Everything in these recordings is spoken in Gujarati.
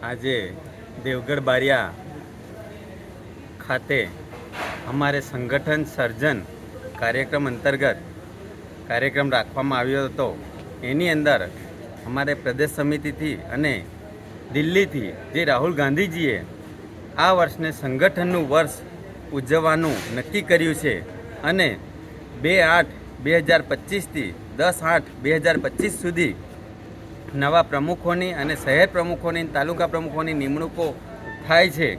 આજે દેવગઢ બારિયા ખાતે અમારે સંગઠન સર્જન કાર્યક્રમ અંતર્ગત કાર્યક્રમ રાખવામાં આવ્યો હતો. એની અંદર અમારે પ્રદેશ સમિતિથી અને દિલ્હીથી જે રાહુલ ગાંધીજીએ આ વર્ષને સંગઠનનું વર્ષ ઉજવવાનું નક્કી કર્યું છે અને બે આઠ બે હજાર પચીસથી દસ આઠ બે હજાર પચીસ સુધી નવા પ્રમુખોની અને શહેર પ્રમુખોની તાલુકા પ્રમુખોની નિમણૂકો થાય છે.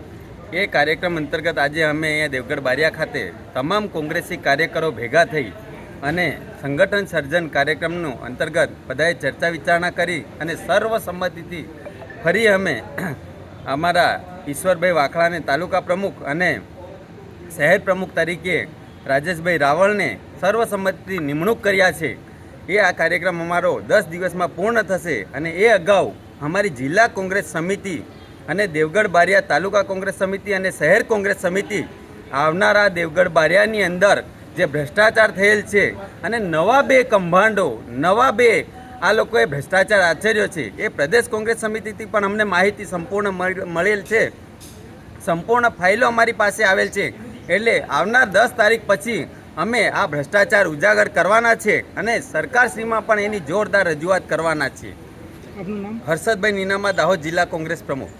એ કાર્યક્રમ અંતર્ગત આજે અમે અહીંયા દેવગઢ બારિયા ખાતે તમામ કોંગ્રેસી કાર્યકરો ભેગા થઈ અને સંગઠન સર્જન કાર્યક્રમનું અંતર્ગત બધાએ ચર્ચા વિચારણા કરી અને સર્વસંમતિથી ફરી અમે અમારા ઈશ્વરભાઈ વાખડાને તાલુકા પ્રમુખ અને શહેર પ્રમુખ તરીકે રાજેશભાઈ રાવળને સર્વસંમતિથી નિમણૂક કર્યા છે. એ આ કાર્યક્રમ અમારો દસ દિવસમાં પૂર્ણ થશે અને એ અગાઉ અમારી જિલ્લા કોંગ્રેસ સમિતિ અને દેવગઢ બારિયા તાલુકા કોંગ્રેસ સમિતિ અને શહેર કોંગ્રેસ સમિતિ આવનારા દેવગઢ બારિયાની અંદર જે ભ્રષ્ટાચાર થયેલ છે અને નવા બે કંભાંડો, નવા બે આ લોકોએ ભ્રષ્ટાચાર આચર્યો છે, એ પ્રદેશ કોંગ્રેસ સમિતિથી પણ અમને માહિતી સંપૂર્ણ મળ- મળેલ છે. સંપૂર્ણ ફાઇલો અમારી પાસે આવેલ છે. એટલે આવનાર દસ તારીખ પછી અમે આ ભ્રષ્ટાચાર ઉજાગર કરવાના છે અને સરકારશ્રીમાં પણ એની જોરદાર રજૂઆત કરવાના છીએ હર્ષદભાઈ નીનામા દાહોદ જિલ્લા કોંગ્રેસ પ્રમુખ.